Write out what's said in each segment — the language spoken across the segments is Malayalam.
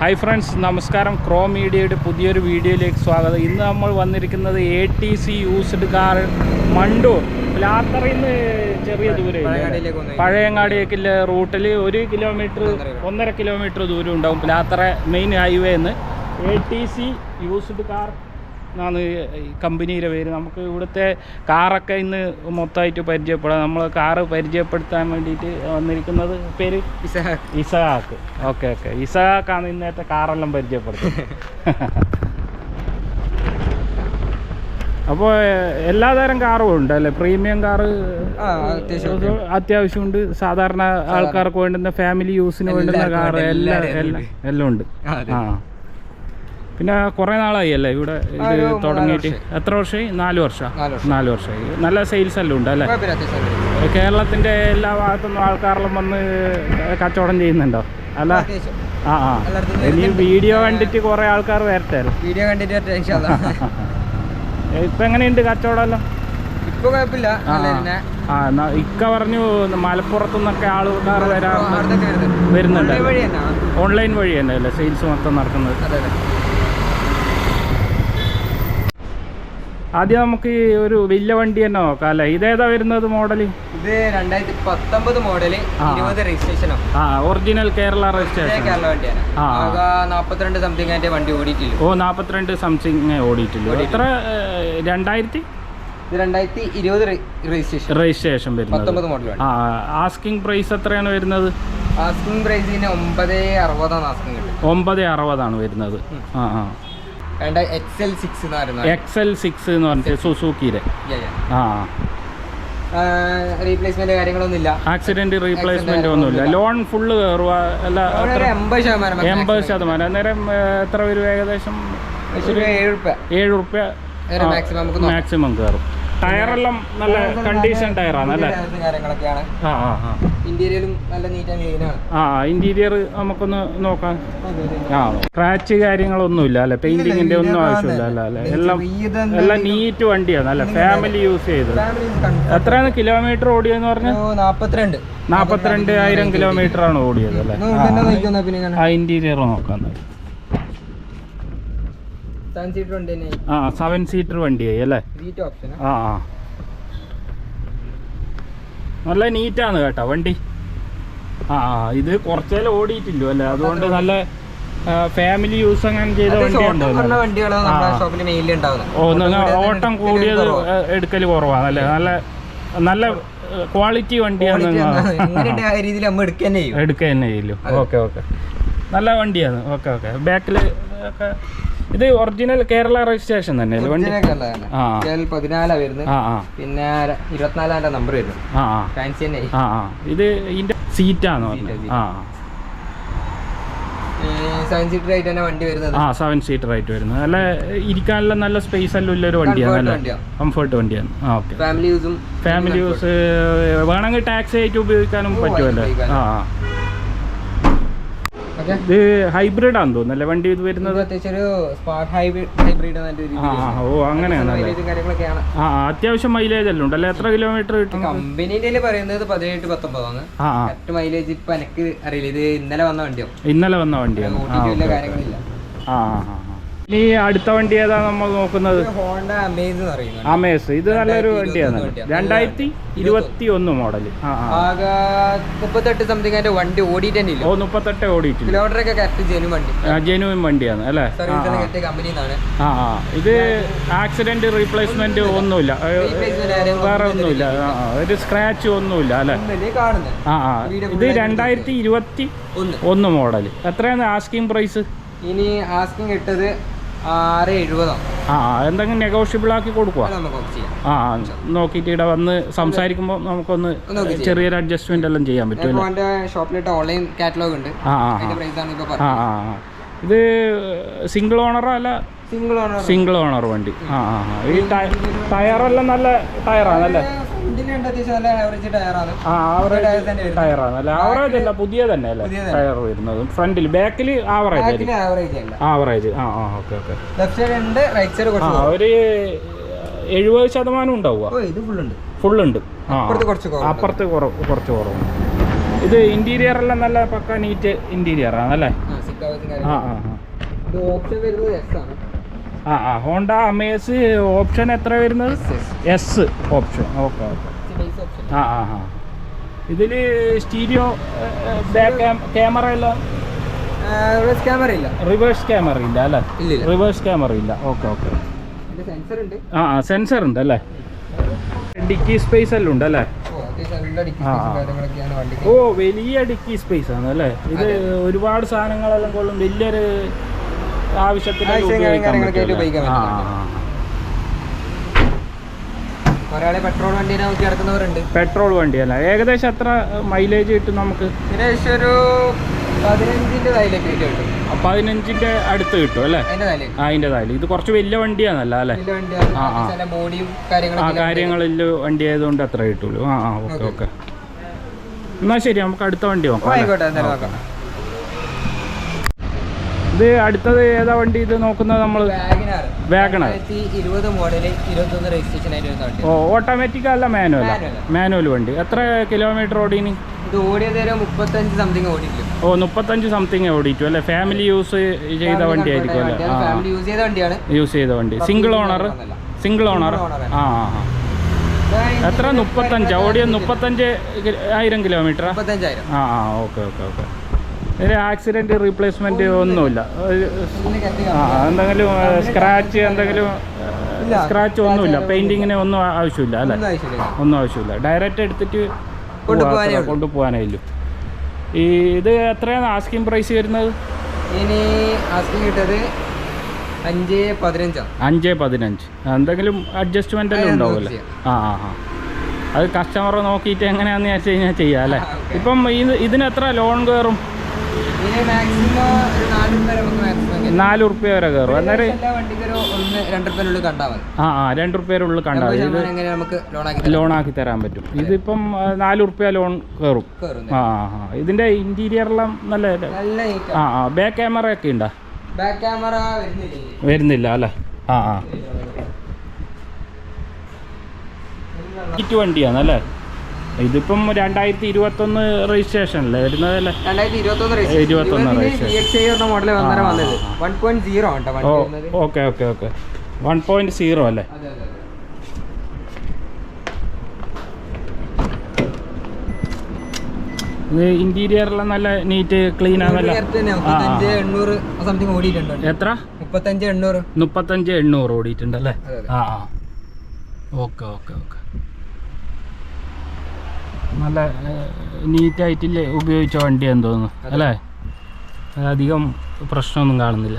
ഹായ് ഫ്രണ്ട്സ് നമസ്കാരം. ക്രോ മീഡിയയുടെ പുതിയൊരു വീഡിയോയിലേക്ക് സ്വാഗതം. ഇന്ന് നമ്മൾ വന്നിരിക്കുന്നത് A T C used car Mandur പ്ലാത്തറിൽ നിന്ന് ചെറിയ ദൂരം. പഴയങ്ങാടിയേക്കുള്ള റൂട്ടിൽ ഒരു കിലോമീറ്റർ ഒന്നര കിലോമീറ്റർ ദൂരം ഉണ്ടാവും. Plathara main ഹൈവേന്ന് A T C used car എന്നാണ് ഈ കമ്പനിയുടെ പേര്. നമുക്ക് ഇവിടുത്തെ കാറൊക്കെ ഇന്ന് മൊത്തമായിട്ട് പരിചയപ്പെടാം. നമ്മൾ കാറ് പരിചയപ്പെടുത്താൻ വേണ്ടിയിട്ട് വന്നിരിക്കുന്നത് പേര്? ഇസഹാക്ക്. ഇസഹാക്ക്. Okay okay. ഇസഹാക്കാണ് ഇന്നത്തെ കാറെല്ലാം പരിചയപ്പെടുത്തുന്നത്. അപ്പോൾ എല്ലാതരം കാറും ഉണ്ട് അല്ലേ? പ്രീമിയം കാറ് ആ, അത്യാവശ്യം ഉണ്ട്. അത്യാവശ്യമുണ്ട്. സാധാരണ ആൾക്കാർക്ക് വേണ്ടുന്ന ഫാമിലി യൂസിന് വേണ്ടുന്ന കാറ് എല്ലാം എല്ലാം ഉണ്ട്. ആ. പിന്നെ കുറേ നാളായി അല്ലേ ഇവിടെ ഇത് തുടങ്ങിയിട്ട്? എത്ര വർഷമായി? നാല് വർഷം. നാല് വർഷം. നാല് വർഷമായി. നല്ല സെയിൽസ് എല്ലാം ഉണ്ട് അല്ലേ? കേരളത്തിന്റെ എല്ലാ ഭാഗത്തുനിന്നും ആൾക്കാരെല്ലാം വന്ന് കച്ചവടം ചെയ്യുന്നുണ്ടോ? അല്ല? ആ ആ. ഇനി വീഡിയോ കണ്ടിട്ട് കുറെ ആൾക്കാർ വരട്ടെ? വീഡിയോ കണ്ടിട്ട്. ഇപ്പൊ എങ്ങനെയുണ്ട് കച്ചവടം എല്ലാം ഇപ്പൊ കുഴപ്പമില്ല. ആ. ഇക്ക പറഞ്ഞു മലപ്പുറത്തു നിന്നൊക്കെ ആൾക്കാർ വരാറുണ്ട്. വരുന്നുണ്ട്. ഓൺലൈൻ വഴി തന്നെ. അല്ലേ സെയിൽസ് മൊത്തം നടക്കുന്നത് അതെ, അതെ. ആദ്യം നമുക്ക് ഈ ഒരു വലിയ വണ്ടി തന്നെ നോക്കാം അല്ലേ? ഇതേതാ വരുന്നത് മോഡൽ ഇത് രണ്ടായിരത്തി പത്തൊമ്പത് മോഡൽ. ഇരുപത് രജിസ്ട്രേഷനോ ആ ഒറിജിനൽ കേരള രജിസ്ട്രേഷൻ കേരള വണ്ടിയാണ്. നാപ്പത്തിരണ്ട് സംതിങ് അതിന്റെ വണ്ടി ഓടിയിട്ടില്ല? ഓ നാൽപ്പത്തിരണ്ട് സംതിങ് ഓടിയിട്ടില്ല? എത്ര രണ്ടായിരത്തി? രണ്ടായിരത്തി ഇരുപത് രജിസ്ട്രേഷൻ രജിസ്ട്രേഷൻ പത്തൊമ്പത് മോഡൽ ആ ആസ്കിംഗ് പ്രൈസ് എത്രയാണ് വരുന്നത്? ആസ്കിംഗ് പ്രൈസിന് ഒമ്പത് അറുപതാണ് ആസ്കിംഗ് ഒമ്പത് അറുപതാണ് വരുന്നത്. ആ ആ. എക്സ് എൽ സിക്സ് എന്ന് പറഞ്ഞിട്ട് സുസൂക്കിയുടെ. ആ. റീപ്ലേസ്മെന്റ് ആക്സിഡന്റ് റീപ്ലേസ്മെന്റ് ഒന്നുമില്ല. ലോൺ ഫുള്ള് കയറുക അല്ല എൺപത് ശതമാനം എൺപത് ശതമാനം. അന്നേരം എത്ര വരും ഏകദേശം? ഏഴ് റുപ്യ ഏഴ് മാക്സിമം കയറും. ടയറെല്ലാം നല്ല കണ്ടീഷൻ ടയറാണ് അല്ലേ? കാര്യങ്ങളൊക്കെയാണ്. ആ ആ ആ. ഇന്റീരിയലും നല്ല നീറ്റ് ആൻഡ് ക്ലീൻ ആണ്. ആ ഇന്റീരിയർ നമുക്കൊന്ന് നോക്കാം. ആ സ്ക്രാച്ച് കാര്യങ്ങളൊന്നുമില്ല അല്ലെ? പെയിന്റിങ്ങിന്റെ ഒന്നും ആവശ്യമില്ല അല്ല? അല്ലെ എല്ലാം എല്ലാം നീറ്റ് വണ്ടിയാണ് അല്ലെ? ഫാമിലി യൂസ് ചെയ്ത്. എത്രയാണ് കിലോമീറ്റർ ഓടിയെന്ന് പറഞ്ഞു? നാപ്പത്തിരണ്ട്. നാപ്പത്തിരണ്ട് ആയിരം കിലോമീറ്റർ ആണ് ഓടിയത് അല്ലേ? ആ ഇന്റീരിയർ നോക്കാം എന്നാൽ. സെവൻ സീറ്റർ വണ്ടി തന്നെ ആ സെവൻ സീറ്റർ വണ്ടിയായി അല്ലേ? ആ. ആ നല്ല നീറ്റാണ് കേട്ടോ വണ്ടി. ആ ഇത് കുറച്ചേലും ഓടിയിട്ടില്ലോ അല്ലേ? അതുകൊണ്ട് നല്ല ഫാമിലി യൂസ് അങ്ങനെ ചെയ്ത വണ്ടിയാണ് ഓട്ടം കൂടിയത്. എടുക്കൽ കുറവാണ് അല്ലേ? നല്ല നല്ല ക്വാളിറ്റി വണ്ടിയാണ് എടുക്കുക തന്നെ ചെയ്യല്ലോ ഓക്കെ ഓക്കെ. നല്ല വണ്ടിയാണ്. Okay okay. ബാക്കിൽ ഒക്കെ ഇത് ഒറിജിനൽ കേരള രജിസ്ട്രേഷൻ തന്നെ പിന്നെ ഇരുപത്തിനാലാന്റെ നമ്പർ ഇത് ഇതിന്റെ സീറ്റാണോ. ആ. സെവൻ സീറ്റർ ആയിട്ട് വരുന്നത്. നല്ല ഇരിക്കാനുള്ള നല്ല സ്പേസ് എല്ലാം ഉള്ള ഒരു വണ്ടിയാണ് അല്ലേ? കംഫർട്ട് വണ്ടിയാണ്. ആ ഓക്കെ ഫാമിലി യൂസും ഫാമിലി യൂസ് വേണമെങ്കിൽ ടാക്സി ആയിട്ട് ഉപയോഗിക്കാനും പറ്റുമല്ലോ? ആ ആ. ഇത് ഹൈബ്രിഡ് ആണെന്ന് തോന്നുന്നു വണ്ടി ഇത് വരുന്നത്? ഓ കാര്യങ്ങളൊക്കെയാണ്. ആ അത്യാവശ്യം മൈലേജ് എല്ലാം ഉണ്ടല്ലേ എത്ര കിലോമീറ്റർ കിട്ടും? കമ്പനിന്റെ പറയുന്നത് പതിനെട്ട് പത്തൊമ്പതാണ് മൈലേജ് ഇപ്പൊ എനിക്ക് അറിയില്ല. ഇത് ഇന്നലെ വന്ന വണ്ടിയോ? ഇന്നലെ വന്ന വണ്ടിയാണ്. ആ ആ. ഇനി അടുത്ത വണ്ടി ഏതാ നമ്മൾ നോക്കുന്നത്? Honda Amaze Amaze. ഇത് നല്ലൊരു വണ്ടിയാണ്. രണ്ടായിരത്തി ഇരുപത്തി ഒന്ന് ആകെ മുപ്പത്തെട്ട് സംതിങ് അതിന്റെ വണ്ടി ഓടിയിട്ടില്ല ഓ മുപ്പത്തെട്ട് ഓടിയിട്ടില്ല. കിലോമീറ്റർ ഒക്കെ കറക്റ്റ് ജെനു വണ്ടി. ജെനുവിൻ വണ്ടിയാണ് അല്ലേ? ആ ആ. ഇത് ആക്സിഡന്റ് റീപ്ലേസ്മെന്റ് ഒന്നുമില്ല. വേറെ ഒന്നുമില്ല. ഒരു സ്ക്രാച്ച് ഒന്നുമില്ല അല്ലേ? ആ ആ. ഇത് രണ്ടായിരത്തി ഇരുപത്തി ഒന്ന്. ഒന്ന് മോഡൽ എത്രയാണ് ആസ്കിംഗ് പ്രൈസ് ഇനി ആസ്കിംഗ് ഇട്ടത് ആറ് എഴുപതാണ് ആ എന്തെങ്കിലും നെഗോഷ്യബിൾ ആക്കി കൊടുക്കുക ആ നോക്കിയിട്ട് ഇവിടെ വന്ന് സംസാരിക്കുമ്പോൾ നമുക്കൊന്ന് ചെറിയൊരു അഡ്ജസ്റ്റ്മെന്റ് എല്ലാം ചെയ്യാൻ പറ്റും ഷോപ്പിലിട്ട് ഓൺലൈൻ കാറ്റലോഗ് ഉണ്ട്. ആ ആ ആ. ഇത് സിംഗിൾ ഓണറോ അല്ല? സിംഗിൾ ഓണർ സിംഗിൾ ഓണർ വണ്ടി. ആ ആ ഈ ടയ- ടയറെല്ലാം നല്ല ടയറാണ് അല്ലേ ടയറാണ്. അല്ലേ ആവറേജ് അല്ല പുതിയ തന്നെ അല്ലേ? ടയർ വരുന്നത്. ഫ്രണ്ടിൽ ബാക്കിൽ ആവറേജ് ആവറേജ് ആ ആ ഓക്കെ ഓക്കെ. ആ. ഒരു എഴുപത് ശതമാനം ഉണ്ടാവുക? ഫുൾ ഉണ്ട്. ആ അപ്പുറത്ത് കുറച്ച് കുറവുണ്ട്. കുറവ് ഇത് ഇന്റീരിയർ എല്ലാം നല്ല പക്ക നീറ്റ് ഇന്റീരിയർ ആണല്ലേ അല്ലേ? ആ, ആ ആ ഓപ്ഷൻ വരുന്നത് എസ് ആണ്. ആ ആ ഹോണ്ട അമേസ് ഓപ്ഷൻ എത്ര വരുന്നത്? S option. Okay okay. ആ ആ ആ. ഇതിൽ സ്റ്റീരിയോ ബാക്ക് ക്യാമറ എല്ലാം ക്യാമറ ഇല്ല? റിവേഴ്സ് ക്യാമറ ഇല്ല. അല്ലേ? റിവേഴ്സ് ക്യാമറ ഇല്ല. Okay okay. ഇതിന്റെ സെൻസർ ഉണ്ട്. ആ ആ സെൻസർ ഉണ്ട് അല്ലേ? ഡിക്കി സ്പേസ് എല്ലാം ഉണ്ട് അല്ലേ? ഓ വലിയ ഡിക്കി സ്പേസ് ആണ് അല്ലേ? ഇത് ഒരുപാട് സാധനങ്ങളെല്ലാം കൊള്ളും. വലിയൊരു ആവശ്യത്തിന് പെട്രോൾ വണ്ടീനെ നോക്കി നടക്കുന്നവരുണ്ട്. പെട്രോൾ വണ്ടി അല്ല? ഏകദേശം എത്ര മൈലേജ് കിട്ടും നമുക്ക്? ഏകദേശം ഒരു പതിനഞ്ചിന്റെ അടുത്ത് കിട്ടും അല്ലേ? അതിന്റെ തായാലും ഇത് കുറച്ച് വലിയ വണ്ടിയാണല്ല അല്ലേ? ആ, ആ. കാര്യങ്ങളിൽ വണ്ടി ആയതുകൊണ്ട് അത്ര കിട്ടുള്ളൂ. ആ ആ ഓക്കെ ഓക്കെ. എന്നാ ശരി നമുക്ക് അടുത്ത വണ്ടി നോക്കാം അല്ലേ? ആയിക്കോട്ടെ എന്തായാലും നോക്കാം ഇത് അടുത്തത് ഏതാ വണ്ടി ഇത് നോക്കുന്നത് നമ്മൾ വാഗണർ. ഓ ഓട്ടോമാറ്റിക് അല്ല മാനുവൽ മാനുവൽ വണ്ടി. എത്ര കിലോമീറ്റർ ഓടിനി ഓ മുപ്പത്തഞ്ച് സംതിങ് ഓടിയിട്ടു അല്ലെ? ഫാമിലി യൂസ് ചെയ്ത വണ്ടി ആയിരിക്കും അല്ലേ? യൂസ് ചെയ്ത വണ്ടി. സിംഗിൾ ഓണർ സിംഗിൾ ഓണർ ആ ആ എത്ര? മുപ്പത്തഞ്ച്? ഓടിയ മുപ്പത്തഞ്ച് ആയിരം കിലോമീറ്റർ ആ ആ ഓക്കെ ഓക്കെ ഓക്കെ. ഇതിന് ആക്സിഡന്റ് റീപ്ലേസ്മെന്റ് ഒന്നുമില്ല. ആ എന്തെങ്കിലും സ്ക്രാച്ച് എന്തെങ്കിലും സ്ക്രാച്ച് ഒന്നുമില്ല. പെയിന്റിങ്ങിന് ഒന്നും ആവശ്യമില്ല അല്ലേ? ഒന്നും ആവശ്യമില്ല. ഡയറക്റ്റ് എടുത്തിട്ട് കൊണ്ടുപോകാനേ ഇല്ലു ഉള്ളൂ. ഈ ഇത് എത്രയാണ് ആസ്കിങ് പ്രൈസ് വരുന്നത്? ഇനി ആസ്കിങ് കിട്ടത് അഞ്ച് പതിനഞ്ചാണ് അഞ്ച് പതിനഞ്ച്. എന്തെങ്കിലും അഡ്ജസ്റ്റ്മെന്റ് എല്ലാം ഉണ്ടാവുമല്ലോ. ആ ആ ആ. അത് കസ്റ്റമറെ നോക്കിയിട്ട് എങ്ങനെയാണെന്ന് വെച്ച് കഴിഞ്ഞാൽ ചെയ്യാം അല്ലേ. ഇപ്പം ഇത് ഇതിന് എത്ര ലോൺ കയറും? നാല് ഉറുപ്പ്യ വരെ കയറും. അന്നേരം ആ ആ രണ്ട് ഉറുപ്പ്യരുള്ളിൽ കണ്ടാൽ ഇത് ലോൺ തരാൻ പറ്റും? ഇതിപ്പം നാല് ഉറുപ്പ്യ ലോൺ കയറും. ആ ആ ഇതിന്റെ ഇന്റീരിയറെല്ലാം നല്ല നല്ല ആ ആ ബാക്ക് ക്യാമറ ഒക്കെ ഉണ്ടോ? ബാക്ക് ക്യാമറ വരുന്നില്ലേ? വരുന്നില്ല അല്ലേ? ആ ആ. ഇറ്റ് വണ്ടിയാണ് അല്ലേ? ഇതിപ്പം രണ്ടായിരത്തി ഇരുപത്തൊന്ന് രജിസ്ട്രേഷൻ അല്ലേ വരുന്നതല്ലേ ഇരുപത്തൊന്ന് okay okay okay. One point zero അല്ലേ? ഇത് ഇന്റീരിയറെല്ലാം നല്ല നീറ്റ് ക്ലീൻ ആണല്ലോ? എത്ര? മുപ്പത്തഞ്ച് എണ്ണൂറ്. മുപ്പത്തഞ്ച് എണ്ണൂറ് ഓടിയിട്ടുണ്ട് അല്ലേ? അതെ, അതെ. ആ ആ. Okay okay okay. നല്ല നീറ്റായിട്ടില്ല ഉപയോഗിച്ച വണ്ടിയാന്ന് തോന്നുന്നു അല്ലേ? അധികം പ്രശ്നമൊന്നും കാണുന്നില്ല.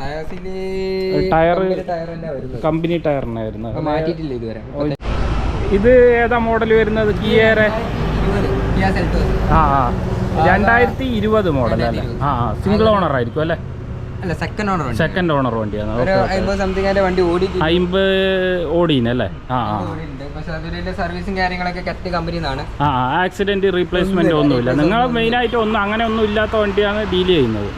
കമ്പനി ടയർ കമ്പനി അപ്പൊ മാറ്റിയിട്ടില്ല ഇതുവരെ? ഇത് ഏതാ മോഡൽ വരുന്നത്? കിയേറെ. ആ രണ്ടായിരത്തി ഇരുപത് മോഡൽ അല്ലേ? ആ സിംഗിൾ ഓണർ ആയിരിക്കും അല്ലേ? അല്ല സെക്കൻഡ് ഓണർ സെക്കൻഡ് ഓണർ വണ്ടിയാണ് അമ്പത് അമ്പത് ആ സർവീസും കാര്യങ്ങളൊക്കെ കറ്റ് കമ്പനിയിൽ ആ ആക്സിഡന്റ് റീപ്ലേസ്മെന്റ് ഒന്നുമില്ല നിങ്ങൾ മെയിൻ ആയിട്ട് ഒന്നും അങ്ങനെ ഒന്നും ഇല്ലാത്ത വണ്ടിയാണ് ഡീൽ ചെയ്യുന്നത്.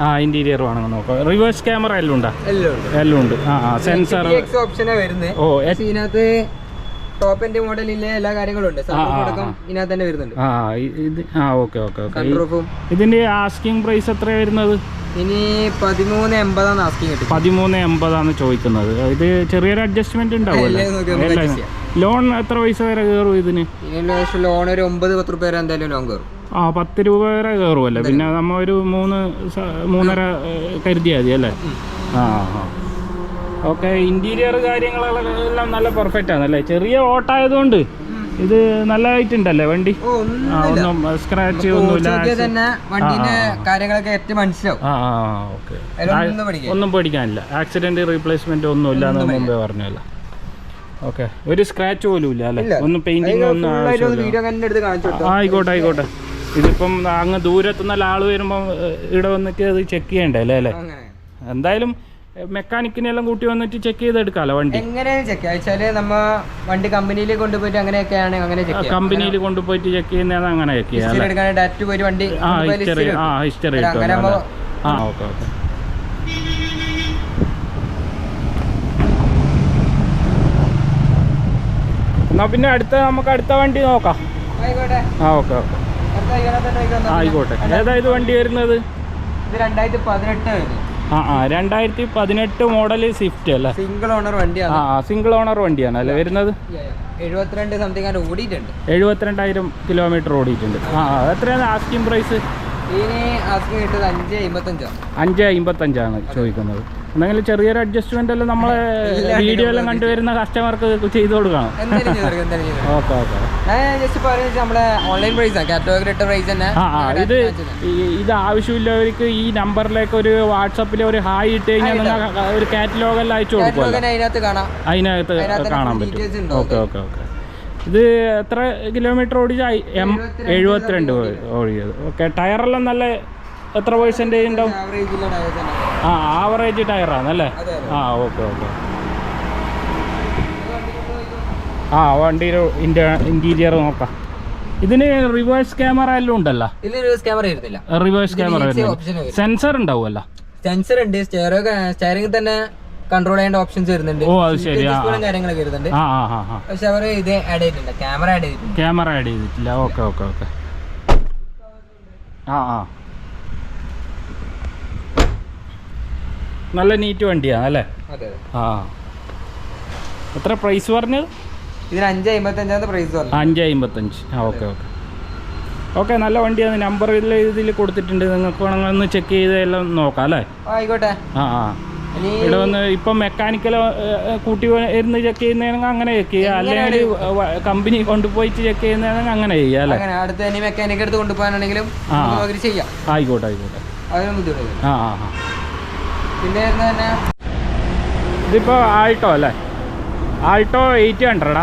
ആ ഇന്റീരിയർ വേണമെങ്കിൽ നോക്കാം. റിവേഴ്സ് ക്യാമറ എല്ലാം ഉണ്ടോ? എല്ലാം ഉണ്ട്. ആ സെൻസർ ഓപ്ഷനാണ് വരുന്നത് ഓ ഇതിനകത്ത് ടോപ്പ് എൻഡ് മോഡലിലെ എല്ലാ കാര്യങ്ങളും ഉണ്ട് ഇതിനകത്ത് തന്നെ വരുന്നുണ്ട്. ആ ഇത് ആ ഓക്കെ ഓക്കെ ഓക്കെ. ഇതിന്റെ ആസ്കിംഗ് പ്രൈസ് എത്ര വരുന്നത്? ഇനി പതിമൂന്ന് എൺപതാണ് ആസ്കിംഗ് കിട്ടും പതിമൂന്ന് എൺപതാണ് ചോദിക്കുന്നത്. ഇത് ചെറിയൊരു അഡ്ജസ്റ്റ്മെന്റ് ഉണ്ടാവുമല്ലോ. ലോൺ എത്ര പൈസ വരെ കയറും ഇതിന്? ലോൺ ഒരു ഒമ്പത് പത്ത് രൂപ വരെ എന്തായാലും ലോൺ കയറും ആ പത്ത് രൂപ വരെ കയറുമല്ലേ പിന്നെ നമ്മ ഒരു മൂന്ന് മൂന്നര കരുതിയാൽ മതി അല്ലേ? ആ ആ. ഓക്കെ ഇന്റീരിയർ കാര്യങ്ങളെല്ലാം നല്ല പെർഫെക്റ്റ് ആണല്ലേ? ചെറിയ ഓട്ടായതുകൊണ്ട് ഇത് നല്ലതായിട്ടുണ്ടല്ലേ വണ്ടി? ഒന്നും സ്ക്രാച്ച് ഒന്നുമില്ല. തന്നെ വണ്ടീന്റെ കാര്യങ്ങളൊക്കെ ഏറ്റവും മനസ്സിലാവും. ഒന്നും പേടിക്കാനില്ല ആക്സിഡന്റ് റീപ്ലേസ്മെന്റ് ഒന്നും ഇല്ല എന്ന് മുമ്പേ പറഞ്ഞല്ല. ഓക്കെ ഒരു സ്ക്രാച്ച് പോലും ഇല്ല അല്ലേ? ഒന്നും പെയിന്റിങ് ഒന്നും ആയിക്കോട്ടെ ആയിക്കോട്ടെ. ഇതിപ്പം അങ്ങ് ദൂരത്തുനിന്നല്ല ആൾ വരുമ്പോൾ ഇവിടെ വന്നിട്ട് അത് ചെക്ക് ചെയ്യണ്ടേ അല്ലേ അല്ലേ? അങ്ങനെ. മെക്കാനിക്കിനെ എല്ലാം കൂട്ടി വന്നിട്ട് ചെക്ക് ചെയ്തെടുക്കാലോ വണ്ടി? എങ്ങനെയാണ് ചെക്ക് വെച്ചാൽ നമ്മ വണ്ടി കമ്പനിയിൽ കൊണ്ടുപോയിട്ട് അങ്ങനെയൊക്കെയാണ് അങ്ങനെ കമ്പനിയിൽ കൊണ്ടുപോയിട്ട് ചെക്ക് ചെയ്യുന്നത് അങ്ങനെ ചെക്ക് ചെയ്യാം ഡയറക്റ്റ് പോയി വണ്ടി ആ ഹിസ്റ്ററി ആ ഹിസ്റ്ററി ആ ഓക്കെ ഓക്കെ. എന്നാ പിന്നെ അടുത്ത നമുക്ക് അടുത്ത വണ്ടി നോക്കാം. ആ ഓക്കെ ഓക്കെ. ആയിക്കോട്ടെ. ഏതാ ഇത് വണ്ടി വരുന്നത്? ഇത് രണ്ടായിരത്തി പതിനെട്ട് ആ ആ രണ്ടായിരത്തി പതിനെട്ട് മോഡൽ സ്വിഫ്റ്റ് അല്ലേ? സിംഗിൾ ഓണർ വണ്ടിയാണ്. ആ സിംഗിൾ ഓണർ വണ്ടിയാണ് അല്ലേ? വരുന്നത്? എഴുപത്തിരണ്ട് സംതിങ് ആണ് ഓടിയിട്ടുണ്ട്. എഴുപത്തിരണ്ടായിരം കിലോമീറ്റർ ഓടിയിട്ടുണ്ട്. ആ എത്രയാണ് ആസ്കിംഗ് പ്രൈസ് അഞ്ച് അമ്പത്തഞ്ചാണ്. അഞ്ച് അമ്പത്തഞ്ചാണ് ചോദിക്കുന്നത്. എന്തെങ്കിലും ചെറിയൊരു അഡ്ജസ്റ്റ്മെന്റ് എല്ലാം നമ്മളെ വീഡിയോ എല്ലാം കണ്ടുവരുന്ന കസ്റ്റമർക്ക് ചെയ്തു കൊടുക്കണം. Okay okay. ഇത് ഇത് ആവശ്യമില്ലവർക്ക് ഈ നമ്പറിലേക്ക് ഒരു വാട്സപ്പിൽ ഒരു ഹായ് ഇട്ട് കഴിഞ്ഞാൽ നിങ്ങൾ ഒരു കാറ്റലോഗ് എല്ലാം അയച്ചു കൊടുക്കും അതിനകത്ത് കാണാം. അതിനകത്ത് അതിനകത്ത് കാണാൻ പറ്റും. Okay okay okay. ഇത് എത്ര കിലോമീറ്റർ ഓടിച്ചായി എം എഴുപത്തിരണ്ട് ഓടിയത്. ഓക്കെ ടയറെല്ലാം നല്ല എത്ര പേഴ്സന്റേജ് ഉണ്ടാവും? ആ ആവറേജ് ടയറാണ് അല്ലേ? അതെ അതെ. ആ ഓക്കെ ഓക്കെ ആ വണ്ടിയുടെ ഇന്റീരിയർ നോക്കാം. ഇതിന് റിവേഴ്സ് ക്യാമറ എല്ലാം ഉണ്ടല്ലോ? റിവേഴ്സ് ക്യാമറ വരുന്നില്ല. റിവേഴ്സ് ക്യാമറ സെൻസർ ഉണ്ടാവുമല്ലോ? സെൻസർ ഉണ്ട്. സ്റ്റയറിംഗ് തന്നെ കൺട്രോൾ ചെയ്യേണ്ട ഓപ്ഷൻസ് വരുന്നുണ്ട്. ഓ, അത് ശരി. കാര്യങ്ങളൊക്കെ വരുന്നുണ്ട്. പക്ഷെ അവർ ഇത് add camera add camera add ചെയ്തിട്ടില്ല. ഓക്കെ ഓക്കെ ഓക്കെ ആ ആ. നല്ല നീറ്റ് വണ്ടിയാണ് അല്ലേ? ആ. എത്ര പ്രൈസ് പറഞ്ഞത്? ഇതിന് അഞ്ച് അമ്പത്തഞ്ചാമത്തെ പ്രൈസ് പറഞ്ഞു അഞ്ച് അമ്പത്തഞ്ച് ആ ഓക്കെ ഓക്കെ ഓക്കെ നല്ല വണ്ടിയാണ്. നമ്പർ ഇതിൽ കൊടുത്തിട്ടുണ്ട്. നിങ്ങൾക്ക് വേണമെങ്കിൽ ഒന്ന് ചെക്ക് ചെയ്ത് എല്ലാം നോക്കാം അല്ലേ? ആയിക്കോട്ടെ. ആ ഇവിടെ വന്ന് ഇപ്പം മെക്കാനിക്കൽ കൂട്ടി ഇരുന്ന് ചെക്ക് ചെയ്യുന്നതാണെങ്കിൽ അങ്ങനെ ചെക്ക് ചെയ്യുക അല്ലെങ്കിൽ കമ്പനി കൊണ്ടുപോയിട്ട് ചെക്ക് ചെയ്യുന്നതാണെങ്കിൽ അങ്ങനെ ചെയ്യുക അല്ലേ? അടുത്ത് ഇനി എടുത്ത് കൊണ്ടുപോകാനാണെങ്കിലും ചെയ്യാം. ആയിക്കോട്ടെ ആയിക്കോട്ടെ. ആ ആ. പിന്നെ ഇതിപ്പോ തന്നെ ഇതിപ്പോൾ ആൾട്ടോ അല്ലേ ആൾട്ടോ എയ്റ്റ് ഹൺഡ്രഡാ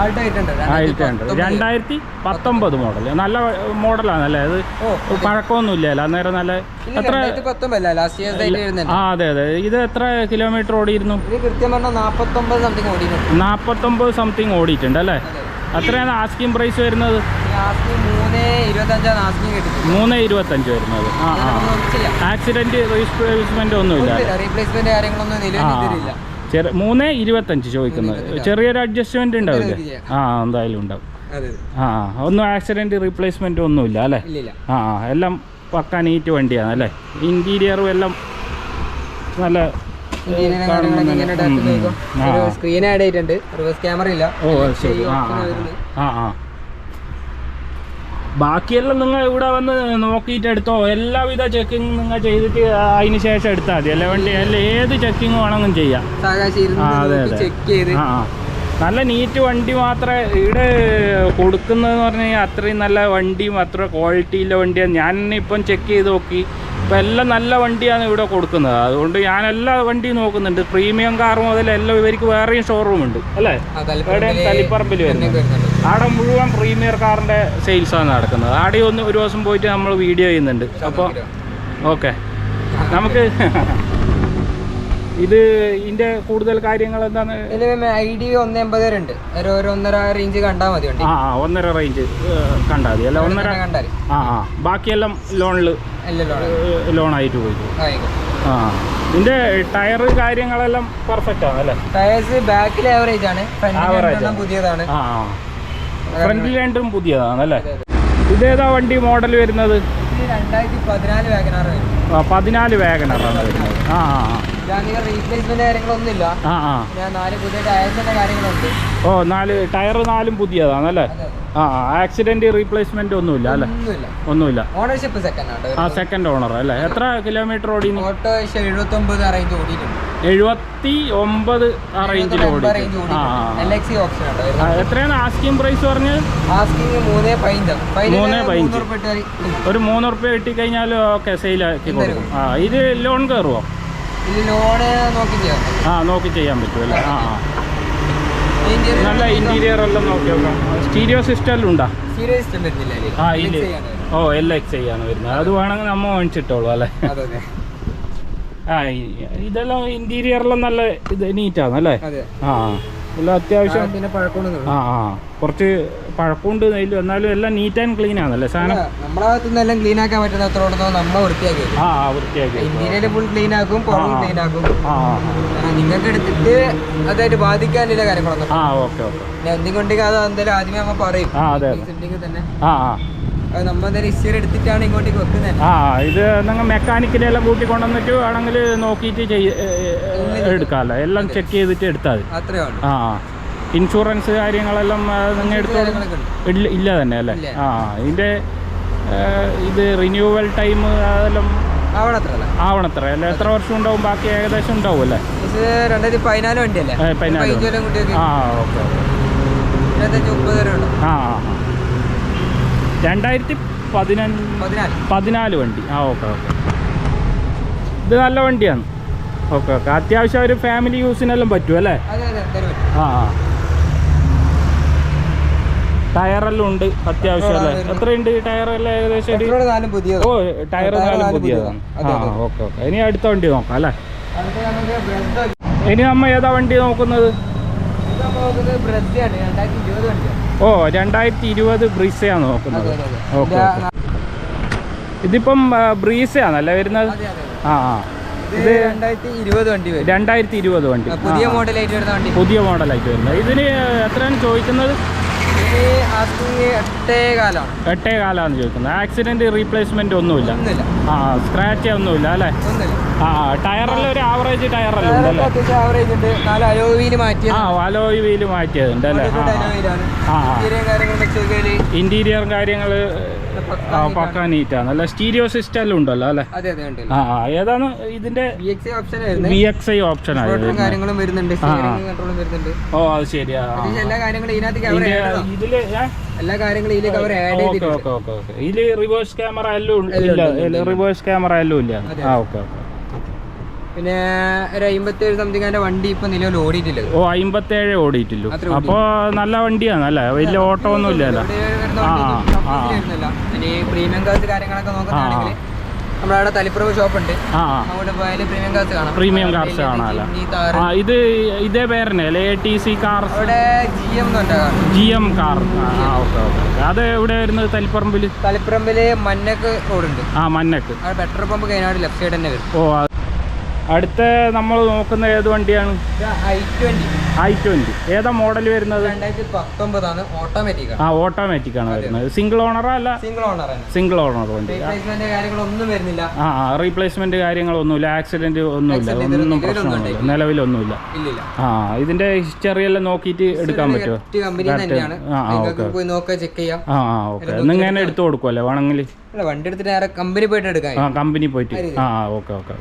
ആൾട്ടോ ആയിട്ടുണ്ട് എയ്റ്റ് ഹൺഡ്രഡ് രണ്ടായിരത്തി പത്തൊമ്പത് മോഡൽ നല്ല മോഡലാണ് അല്ലേ? അത് പഴക്കമൊന്നും പഴക്കമൊന്നുമില്ല അന്നേരം നല്ല എത്ര ആ അതെ അതെ. ഇത് എത്ര കിലോമീറ്റർ ഓടിയിരുന്നു? നാപ്പത്തൊമ്പത് സംതിങ് ഓടിയിട്ടുണ്ട്. അല്ലേ? അത്രയാണ് ആസ്കിങ് പ്രൈസ് വരുന്നത്? മൂന്ന് ഇരുപത്തഞ്ച് വരുന്നത്. ആ ആക്സിഡന്റ് റീപ്ലേസ്മെന്റ് ഒന്നുമില്ല ചെറിയ മൂന്ന് ഇരുപത്തഞ്ച് ചോദിക്കുന്നത്. ചെറിയൊരു അഡ്ജസ്റ്റ്മെന്റ് ഉണ്ടാവില്ല? ആ എന്തായാലും ഉണ്ടാവും. ആ. ഒന്നും ആക്സിഡന്റ് റീപ്ലേസ്മെന്റ് ഒന്നുമില്ല അല്ലേ? ആ ആ. എല്ലാം പക്ക നീറ്റ് വണ്ടിയാണ് അല്ലേ? ഇന്റീരിയറും എല്ലാം നല്ല ഇന്ത്യയിലെ കാര്യങ്ങളൊക്കെ ഇങ്ങനെ. സ്ക്രീൻ ആഡ് ചെയ്തിട്ടുണ്ട്. റിവേഴ്സ് ക്യാമറ ഇല്ല. ഓ ശരി. ആ ആ, ബാക്കിയെല്ലാം നിങ്ങൾ ഇവിടെ വന്ന് നോക്കിയിട്ട് എടുത്തോ. എല്ലാവിധ ചെക്കിങ് നിങ്ങൾ ചെയ്തിട്ട് അതിന് ശേഷം എടുത്താൽ മതി. അല്ലെ വണ്ടി? അല്ല ഏത് ചെക്കിങ് വേണമെങ്കിലും ചെയ്യാം. അതെ, അതെ. ആ. നല്ല നീറ്റ് വണ്ടി മാത്രമേ ഇവിടെ കൊടുക്കുന്നതെന്ന് പറഞ്ഞു കഴിഞ്ഞാൽ അത്രയും നല്ല വണ്ടിയും അത്ര ക്വാളിറ്റിയിലെ വണ്ടിയാണ്. ഞാൻ ഇപ്പം ചെക്ക് ചെയ്ത് നോക്കി. ഇപ്പം എല്ലാം നല്ല വണ്ടിയാണ് ഇവിടെ കൊടുക്കുന്നത്. അതുകൊണ്ട് ഞാൻ എല്ലാ വണ്ടിയും നോക്കുന്നുണ്ട്. പ്രീമിയം കാർ മുതൽ എല്ലാം ഇവർക്ക് വേറെയും ഷോറൂം ഉണ്ട്. അല്ലേ? എവിടെയും തലിപ്പറമ്പിൽ വരുന്നത് അവിടെ മുഴുവൻ പ്രീമിയർ കാറിന്റെ സെയിൽസാണ് നടക്കുന്നത്. അവിടെ ഒന്ന് ഒരു ദിവസം പോയിട്ട് നമ്മൾ വീഡിയോ ചെയ്യുന്നുണ്ട്. അപ്പോൾ ഓക്കെ. നമുക്ക് ഇത് ഇതിന്റെ കൂടുതൽ കാര്യങ്ങൾ എന്താണ്? ഐ ഡി ഒന്ന് എൺപത് വരെ ഉണ്ട് ഒരു ഒരു ഒന്നര റേഞ്ച് കണ്ടാൽ മതി വണ്ടി. ആ ആ ഒന്നര റേഞ്ച് കണ്ടാൽ മതി. അല്ല ഒന്നര കണ്ടാൽ ആ ആ. ബാക്കിയെല്ലാം ലോണിൽ ലോൺ ലോണായിട്ട് പോയി ആ. ഇതിന്റെ ടയർ കാര്യങ്ങളെല്ലാം പെർഫെക്റ്റ് ആണ് അല്ലേ? ടയേഴ്സ് ബാക്കിൽ ആവറേജ് ആണ്. Average ഫ്രണ്ടിൽ പുതിയതാണ്. ആ ഫ്രണ്ടിൽ രണ്ടും പുതിയതാണ് അല്ലേ? അതെ, ഇതേതാ വണ്ടി മോഡൽ വരുന്നത്? ഇത് രണ്ടായിരത്തി പതിനാല് വേഗനാറ് വരും ആ, പതിനാല് വാഗണറാണ് വരുന്നത്. ആ ആ ആ. ഓ നാല് ടയർ നാലും പുതിയതാണല്ലേ? അല്ലേ ആ ആക്സിഡന്റ് റീപ്ലേസ്മെന്റ് ഒന്നുമില്ല അല്ലേ? ഒന്നുമില്ല. ഓണർഷിപ്പ് സെക്കൻഡ് ആ സെക്കൻഡ് ഓണർ അല്ലേ? എത്ര കിലോമീറ്റർ ഓടി ഓട്ടോ എഴുപത്തി ഒമ്പത് റേഞ്ച് ഓടിയിട്ടുണ്ട്. എഴുപത്തി ഒമ്പത് റേഞ്ചിൽ ഓടി. എത്രയാണ് ആസ്കിംഗ് പ്രൈസ് പറഞ്ഞത്? പൈഞ്ച് മൂന്നേ പതിനഞ്ച്. ഒരു മൂന്ന് റുപ്യ കിട്ടിക്കഴിഞ്ഞാൽ ഓക്കെ സെയിലാക്കി കൊടുക്കും. ആ ഇത് ലോൺ കയറുമോ ആ നോക്കി ചെയ്യാൻ പറ്റുമല്ലേ ആ ആ. നല്ല ഇന്റീരിയർ എല്ലാം നോക്കി നോക്കാം. സ്റ്റീരിയോ സിസ്റ്റം എല്ലാം ഉണ്ടോ ആ ഇല്ല. ഓ എൽ എക്സ് ചെയ്യാണ് വരുന്നത്. അത് വേണമെങ്കിൽ നമ്മ വാങ്ങിച്ചിട്ടോളൂ അല്ലേ? ആ ഇതെല്ലാം ഇന്റീരിയറെല്ലാം നല്ല ഇത് നീറ്റാണ് അല്ലേ ആ എല്ലാം അത്യാവശ്യം. പിന്നെ ആ ആ. കുറച്ച് പഴക്കമുണ്ട് നെല്ല് എന്നാലും എല്ലാം നീറ്റ് ആൻഡ് ക്ലീൻ ആണല്ലേ സാധനം? നമ്മളെ ഭാഗത്തുനിന്ന് എല്ലാം ക്ലീൻ ആക്കാൻ പറ്റുന്നത്രോടൊന്നും നമ്മൾ വൃത്തിയാക്കി ആ വൃത്തിയാക്കി ഇന്ത്യയിലെ ഫുൾ ക്ലീൻ ആക്കും പുറം. ക്ലീൻ നിങ്ങൾക്ക് എടുത്തിട്ട് അതായിട്ട് ബാധിക്കാനില്ല കാര്യങ്ങളൊന്നും. ആ ഓക്കെ ഓക്കെ. പിന്നെ എന്തുകൊണ്ടെങ്കിൽ അത് എന്തായാലും ആദ്യമേ അമ്മ പറയും. ആ അതെ തന്നെ. ആ എടുത്തിട്ടാണ് ഇങ്ങോട്ടേക്ക് വെക്കുന്നത്. ആ ഇത് നിങ്ങൾ മെക്കാനിക്കിനെ എല്ലാം കൂട്ടി കൊണ്ടുവന്നിട്ട് വേണമെങ്കിൽ നോക്കിയിട്ട് എടുക്കാമല്ലോ. എല്ലാം ചെക്ക് ചെയ്തിട്ട് എടുത്താൽ മതി. അത്രേ ആ. ഇൻഷുറൻസ് കാര്യങ്ങളെല്ലാം നിങ്ങൾ എടുത്തോളൂ ഇല്ല തന്നെ അല്ലേ? ആ. ഇതിന്റെ ഇത് റിന്യൂവൽ ടൈം അതെല്ലാം ആവണത്ര. അല്ല എത്ര വർഷം ഉണ്ടാവും? ബാക്കി ഏകദേശം ഉണ്ടാവും അല്ലേ? രണ്ടായിരത്തി പതിനാല് വണ്ടിയല്ലേ? ആ ഓക്കെ ആ. രണ്ടായിരത്തി പതിനഞ്ച് പതിനാല്. വണ്ടി. ആ ഓക്കെ ഓക്കെ. ഇത് നല്ല വണ്ടിയാണ്. Okay okay. അത്യാവശ്യം ഒരു ഫാമിലി യൂസിനെല്ലാം പറ്റും അല്ലേ? ആ ആ. ടയറെല്ലാം ഉണ്ട് അത്യാവശ്യം അല്ലേ? എത്രയുണ്ട് ടയറെല്ലാം ഏകദേശം ഓ ടയർ നാലും പുതിയതാണ്. ആ ഓക്കെ ഓക്കെ. ഇനി അടുത്ത വണ്ടി നോക്കാം അല്ലേ? ഇനി നമ്മ ഏതാ വണ്ടി നോക്കുന്നത്? ഓ രണ്ടായിരത്തി ഇരുപത് ബ്രീസയാണ് നോക്കുന്നത്. ഓക്കെ ഇതിപ്പം ബ്രീസയാണല്ലേ വരുന്നത്? ആ ആ. ഇത് രണ്ടായിരത്തി ഇരുപത് വണ്ടി പുതിയ. മോഡലായിട്ട് വരുന്ന ഇതിന് എത്രയാണ് ചോദിക്കുന്നത്? എട്ടേ കാലാണ്. ചോദിക്കുന്നത്. ആക്സിഡന്റ് റീപ്ലേസ്മെന്റ് ഒന്നുമില്ല. ആ സ്ക്രാച്ച് ഒന്നുമില്ല അല്ലേ? ആ ടയറെല്ലാം ഒരു ആവറേജ് ടയറെല്ലാം ഉണ്ടല്ലേ? അത്യാവശ്യം ആവറേജ് ഉണ്ട്. നാല് അലോവിയിൽ മാറ്റി ആ അലോയ് വീൽ മാറ്റിയതുണ്ട് അല്ലേ? ഇന്റീരിയർ കാര്യങ്ങൾ പക്കാ നീറ്റാണ് അല്ല സ്റ്റീരിയോ സിസ്റ്റം എല്ലാം ഉണ്ടല്ലോ അല്ലേ? ആ ഏതാണ് ഇതിന്റെ B X V X I option ആയത് വരുന്നുണ്ട്. ഓ അത് ശരിയാ. ഇതിൽ? എല്ലാ കാര്യങ്ങളും ഇതിലേക്ക് അവർ ആഡ് ചെയ്തിട്ടുണ്ട്. ഇതിൽ റിവേഴ്സ് ക്യാമറ എല്ലാം ഇല്ല റിവേഴ്സ് ക്യാമറ എല്ലാം ഇല്ല. ആ അതെ. Okay okay. പിന്നെ ഒരു അമ്പത്തി ഏഴ് സംതിങ് അതിന്റെ വണ്ടി ഇപ്പൊ നിലവിൽ ഓടിയിട്ടില്ല. ഓ അമ്പത്തേഴ് അപ്പോ നല്ല വണ്ടിയാണ് അല്ലേ? വലിയ ഓട്ടോ ഒന്നും ഇല്ലല്ലോ പ്രീമിയം കാര്യങ്ങളൊക്കെ നോക്കുന്നതാണെങ്കിൽ തലിപ്പുറവ് ഷോപ്പ് ഉണ്ട് അങ്ങോട്ട് പോയാൽ പ്രീമിയം കാർസ് കാണാം. പ്രീമിയം കാർസ് കാണാമല്ലോ ആ ഇത് ഇതേ പേരനെ അല്ലേ? എ ടി സി കാർ അവിടെ ജി എം എന്നുണ്ടാകാം ജി എം കാർ ആ ഓക്കെ ഓക്കെ അത് എവിടെ വരുന്നത്? തലിപ്പറമ്പിൽ തളിപ്പറമ്പിൽ മന്നക്ക് റോഡുണ്ട്. ആ മന്നക്ക്. പെട്രോൾ പമ്പ് കഴിഞ്ഞാൽ ലെഫ്റ്റ് സൈഡ് തന്നെ വരും. ഓ അടുത്ത നമ്മൾ നോക്കുന്ന ഏത് വണ്ടിയാണ്? ഐ ട്വന്റി ഐ ട്വന്റി ഏതാ മോഡൽ വരുന്നത്? ഓട്ടോമാറ്റിക് ആ ഓട്ടോമാറ്റിക് ആണ് വരുന്നത്. സിംഗിൾ ഓണറാ അല്ല? സിംഗിൾ ഓണർ സിംഗിൾ ഓണർ വണ്ടി റീപ്ലേസ്മെന്റ് കാര്യങ്ങളൊന്നും വരുന്നില്ല. ആ റീപ്ലേസ്മെന്റ് കാര്യങ്ങളൊന്നുമില്ല. ആക്സിഡന്റ് ഒന്നുമില്ല. ഒന്നും പ്രശ്നമില്ല നിലവിലൊന്നുമില്ല. ആ ഇതിന്റെ ഹിസ്റ്ററി എല്ലാം നോക്കിയിട്ട് എടുക്കാൻ പറ്റുമോ? ആ ഓക്കെ ആ ഓക്കെ. എടുത്തു കൊടുക്കുമല്ലേ വേണമെങ്കിൽ? വണ്ടി എടുത്തിട്ട് കമ്പനി പോയിട്ട് എടുക്കാം ആ കമ്പനി പോയിട്ട്. ആ ഓക്കെ ഓക്കെ.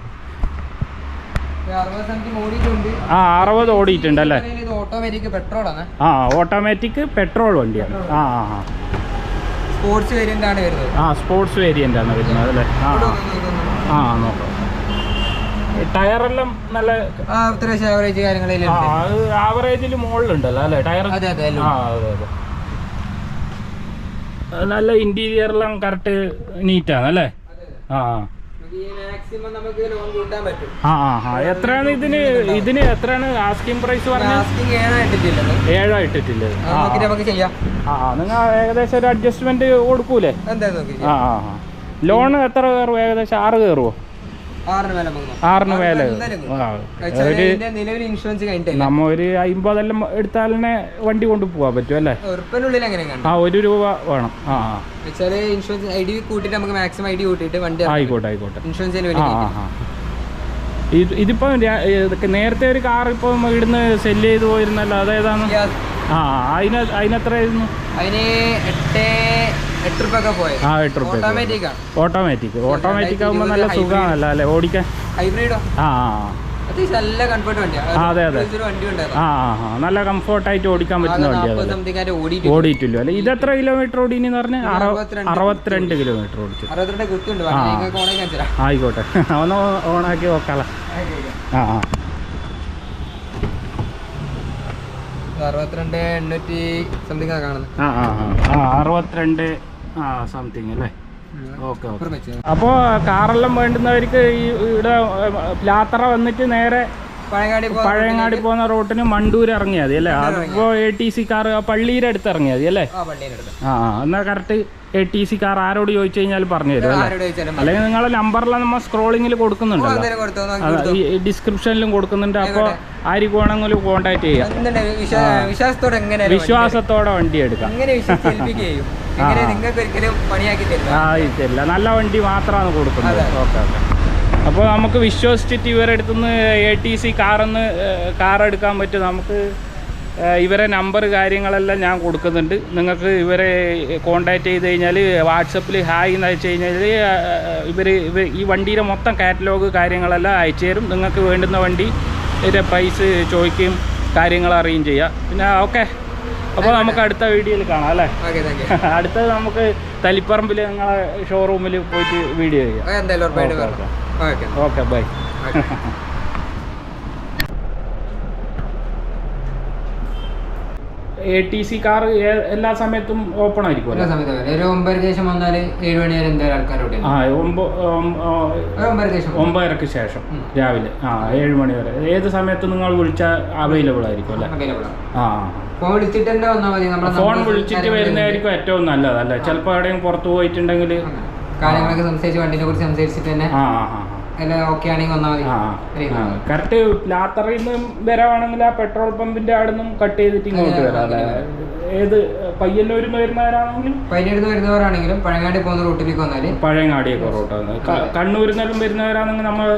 ആ അറുപത് ഓടിയിട്ടുണ്ട് അല്ലേ? ആ ഓട്ടോമാറ്റിക് പെട്രോൾ വണ്ടിയാണ്. ആ ആ ആ. സ്പോർട്സ് വേരിയന്റ് ആണ് വരുന്നത്. ആ സ്പോർട്സ് വേരിയന്റ് ആണ് വരുന്നത് അല്ലേ? ആ. നോക്കാം. ടയറെല്ലാം നല്ല അത്യാവശ്യം ആവറേജ് ആവറേജിൽ മുകളിലുണ്ടല്ലോ അല്ലേ? ടയർ? അതെ അതെ ആ അതെ അത്. നല്ല ഇന്റീരിയറെല്ലാം കറക്റ്റ് നീറ്റാണ് അല്ലേ? ആ. ആ. ആ എത്രയാണ് ഇതിന് ഇതിന് എത്രയാണ് ആസ്കിംഗ് പ്രൈസ് പറഞ്ഞത്? ആസ്കിങ് ഏഴായിട്ടില്ലല്ലോ ഏഴോ ഇട്ടിട്ടില്ലേ. അത് ആ ആ നിങ്ങൾ ഏകദേശം ഒരു അഡ്ജസ്റ്റ്മെന്റ് കൊടുക്കൂലേ? ആ ആ ലോൺ എത്ര കയറും? ഏകദേശം ആറ് കയറുമോ ആറിന് മേലെ ഒരു നമ്മ ഒരു അമ്പതെല്ലാം എടുത്താൽ തന്നെ വണ്ടി കൊണ്ട് പോവാൻ പറ്റും അല്ലേ? ആ ഒരു രൂപ വേണം. ആ ഇൻഷുറൻസ് ഐ ഡി കൂട്ടിട്ട് നമുക്ക് മാക്സിമം ഐ ഡി കൂട്ടിയിട്ട് വണ്ടി ആയിക്കോട്ടെ ആയിക്കോട്ടെ. ഇൻഷുറൻസ് ആ ആ ആ. ഇത് ഇതിപ്പം ര- ഇതൊക്കെ നേരത്തെ ഒരു കാർ ഇപ്പം ഇവിടുന്ന് സെല്ല് ചെയ്ത് പോയിരുന്നല്ലോ. അതേതാണ്? ആ അതിന് അതിനെത്രയായിരുന്നു അതിന് എട്ട് എട്ട് ആ എട്ട് റുപ്യ ഓട്ടോമാറ്റിക് ഓട്ടോമാറ്റിക് ഓട്ടോമാറ്റിക് ആകുമ്പോൾ നല്ല സുഖമാണല്ലോ അല്ലേ? ഓടിക്കാൻ? ഹൈബ്രിഡോ ആ ആ. നല്ല കംഫോർട്ട് ആയിട്ട് അതെ, അതെ. ഒരു വണ്ടി ഉണ്ടായിരുന്നു. ആ ആ ആ. നല്ല കംഫർട്ടായിട്ട് ഓടിക്കാൻ പറ്റുന്ന വണ്ടിയാണ് ഓടിയിട്ടില്ലോ. അല്ലെ ഇത് എത്ര കിലോമീറ്റർ ഓടി പറഞ്ഞു? അറുപത്തിരണ്ട് കിലോമീറ്റർ ഓടിച്ചു. ആയിക്കോട്ടെ. ഒന്ന് ഓണാക്കി നോക്കാല. ആ ആ. അറുപത്തിരണ്ട് എണ്ണൂറ്റി സംതിങ് ആ ആ ആ അറുപത്തിരണ്ട് ആ സംതിങ് അല്ലേ? അപ്പോൾ കാറെല്ലാം വേണ്ടുന്നവർക്ക് ഈ ഇവിടെ പ്ലാത്തറ വന്നിട്ട് നേരെ പഴയങ്ങാടി പോകുന്ന പോകുന്ന റോട്ടിന് മണ്ടൂർ ഇറങ്ങിയാൽ മതി അല്ലേ? അപ്പോ എ ടി സി കാർ ആ പള്ളിയുടെ അടുത്ത് ഇറങ്ങിയാൽ മതി അല്ലേ? ആ എന്നാ correct A T C car ആരോട് ചോദിച്ചു കഴിഞ്ഞാൽ പറഞ്ഞു തരും. അല്ലെങ്കിൽ നിങ്ങളെ നമ്പറിലാണ് നമ്മൾ സ്ക്രോളിങ്ങിൽ കൊടുക്കുന്നുണ്ടല്ലോ. നോക്കി ഡിസ്ക്രിപ്ഷനിലും കൊടുക്കുന്നുണ്ട്. അപ്പോൾ ആര് വേണമെങ്കിലും കോണ്ടാക്ട് ചെയ്യാം. വിശ്വാസത്തോടെ വണ്ടി എടുക്കാം. നിങ്ങൾക്ക് ഒരിക്കലും പണിയാക്കി തരില്ല ആ നല്ല വണ്ടി മാത്രമാണ് കൊടുക്കുന്നത്. Okay okay. അപ്പോൾ നമുക്ക് വിശ്വസിച്ചിട്ട് ഇവരുടെ അടുത്തുനിന്ന് എ ടി സി കാറെന്ന് കാർ എടുക്കാൻ പറ്റും. നമുക്ക് ഇവരെ നമ്പർ കാര്യങ്ങളെല്ലാം ഞാൻ കൊടുക്കുന്നുണ്ട്. നിങ്ങൾക്ക് ഇവരെ കോണ്ടാക്ട് ചെയ്ത് കഴിഞ്ഞാൽ വാട്സപ്പിൽ ഹായ് എന്ന് അയച്ചു കഴിഞ്ഞാൽ ഇവർ ഇവർ ഈ വണ്ടിയുടെ മൊത്തം കാറ്റലോഗ് കാര്യങ്ങളെല്ലാം അയച്ചു തരും. നിങ്ങൾക്ക് വേണ്ടുന്ന വണ്ടി ഇതിന്റെ പ്രൈസ് ചോദിക്കുകയും കാര്യങ്ങൾ അറിയുകയും ചെയ്യാം. പിന്നെ ഓക്കെ. അപ്പോൾ നമുക്ക് അടുത്ത വീഡിയോയിൽ കാണാം അല്ലേ? അടുത്തത് നമുക്ക് തലിപ്പറമ്പിൽ നിങ്ങളെ ഷോറൂമിൽ പോയിട്ട് വീഡിയോ ചെയ്യാം. Okay, bye. A T C car എല്ലാ സമയത്തും ഓപ്പൺ ആയിരിക്കും എല്ലാ സമയത്തും. ഒരു ഒമ്പതരക്ക് ശേഷം വന്നാൽ ഏഴ് മണി വരെ എന്തായാലും ആൾക്കാരോട് ആ ഒമ്പതരക്ക് ശേഷം. ഒമ്പതരക്ക് ശേഷം രാവിലെ. ആ ഏഴ് മണി വരെ. ഏത് സമയത്തും നിങ്ങൾ വിളിച്ചാൽ അവൈലബിൾ ആയിരിക്കും അല്ലേ? ആ. ഫോൺ വിളിച്ചിട്ട് വരുന്നതായിരിക്കും ഏറ്റവും നല്ലത്. അല്ലേ? ചിലപ്പോൾ എവിടെയും പുറത്തു പോയിട്ടുണ്ടെങ്കിൽ. കാര്യങ്ങളൊക്കെ സംസാരിച്ച് വണ്ടിനെ കുറിച്ച് സംസാരിച്ചിട്ട് തന്നെ. കറക്റ്റ് ലാത്തറയിൽ നിന്ന് വരാണെങ്കിൽ ആ പെട്രോൾ പമ്പിന്റെ അവിടെ നിന്നും കട്ട് ചെയ്തിട്ട് ഇങ്ങോട്ട് വരാം. ഏത് പയ്യന്നൂരിൽ നിന്ന് വരുന്നവരാണെങ്കിലും പയ്യന്നൂരിൽ നിന്ന് വരുന്നവരാണെങ്കിലും പഴങ്ങാടി പോകുന്ന റൂട്ടിലേക്ക് വന്നാൽ പഴയങ്ങാടിയൊക്കെ റോട്ടാണ്. കണ്ണൂരിൽ നിന്നും വരുന്നവരാണെങ്കിൽ നമ്മൾ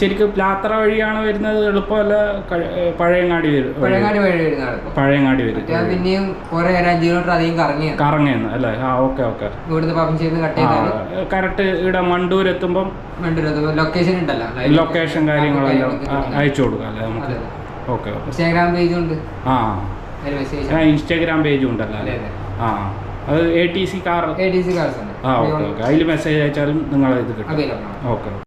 ശരിക്കും യാത്ര വഴിയാണ് വരുന്നത് എളുപ്പമല്ല പഴയങ്ങാടി വരും. പഴയങ്ങാടി വഴി വരുന്ന പഴയങ്ങാടി വരും. പിന്നെയും കുറെ അഞ്ച് കിലോമീറ്റർ അധികം കറങ്ങി കറങ്ങിയെന്ന് അല്ലേ? ആ ഓക്കെ ഓക്കെ. ഇവിടുന്ന് കട്ട് ചെയ്താൽ കറക്റ്റ് ഇവിടെ മണ്ടൂർ എത്തുമ്പം വണ്ടി ലൊക്കേഷൻ ഉണ്ടല്ലോ. ലൊക്കേഷൻ കാര്യങ്ങളെല്ലാം അയച്ചു കൊടുക്കാം അല്ലേ നമുക്ക്? ഓക്കെ ഇൻസ്റ്റാഗ്രാം പേജ് ഉണ്ട്. ആ ആ ഇൻസ്റ്റാഗ്രാം പേജും ഉണ്ടല്ലോ അല്ലേ? ആ അത് A T C car A T C cars ആ ഓക്കെ ഓക്കെ അതിൽ മെസ്സേജ് അയച്ചാലും നിങ്ങൾ ഇത് കിട്ടും. ഓക്കെ